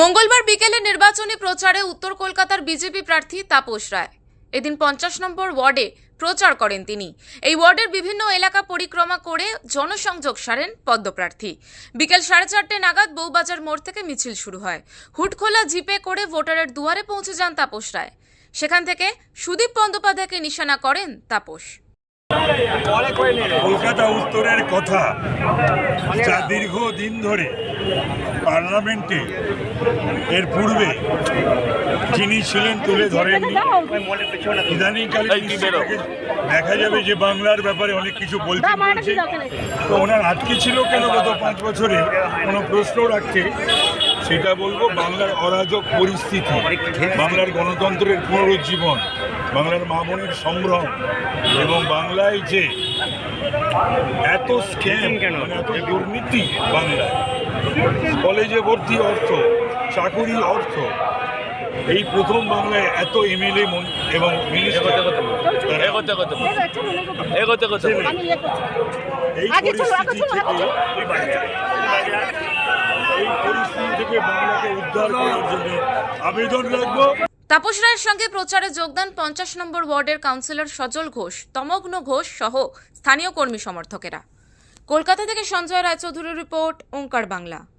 মঙ্গলবার বিকেলে নির্বাচনী প্রচারে উত্তর কলকাতার বিজেপি প্রার্থী তাপস রায়। এদিন পঞ্চাশ নম্বর ওয়ার্ডে প্রচার করেন তিনি। এই ওয়ার্ডের বিভিন্ন এলাকা পরিক্রমা করে জনসংযোগ সারেন পদ্মপ্রার্থী। বিকেল সাড়ে চারটে নাগাদ বউবাজার মোড় থেকে মিছিল শুরু হয়। হুটখোলা জিপে করে ভোটারের দুয়ারে পৌঁছে যান তাপস রায়। সেখান থেকে সুদীপ বন্দ্যোপাধ্যায়কে নিশানা করেন তাপস। কলকাতা উত্তরের কথা যা দীর্ঘদিন ধরে পার্লামেন্টে এর পূর্বে যিনি ছিলেন তুলে ধরেননি ইদানিংকালে দেখা যাবে যে বাংলার ব্যাপারে অনেক কিছু বলতে বলছে তো ওনার আটকে ছিল কেন গত পাঁচ বছরে? কোনো প্রশ্ন রাখতে? সেটা বলব বাংলার অরাজক পরিস্থিতি বাংলার গণতন্ত্রের পুনরুজ্জীবন বাংলার মা বোনের সম্ভ্রম এবং বাংলায় যে এত স্ক্যাম মানে এত দুর্নীতি বাংলায়। কলেজে ভর্তি অর্থ চাকুরি অর্থ এই প্রথম বাংলায় এত এমএলএ এবং এই পরিস্থিতি থেকে বাংলাকে উদ্ধার করার জন্য আবেদন রাখব। তাপস রায়ের সঙ্গে প্রচারে যোগদান পঞ্চাশ নম্বর ওয়ার্ডের কাউন্সিলর সজল ঘোষ, তমগ্ন ঘোষ সহ স্থানীয় কর্মী সমর্থকেরা। কলকাতা থেকে সঞ্জয় রায়চৌধুরীর রিপোর্ট, ওঙ্কার বাংলা।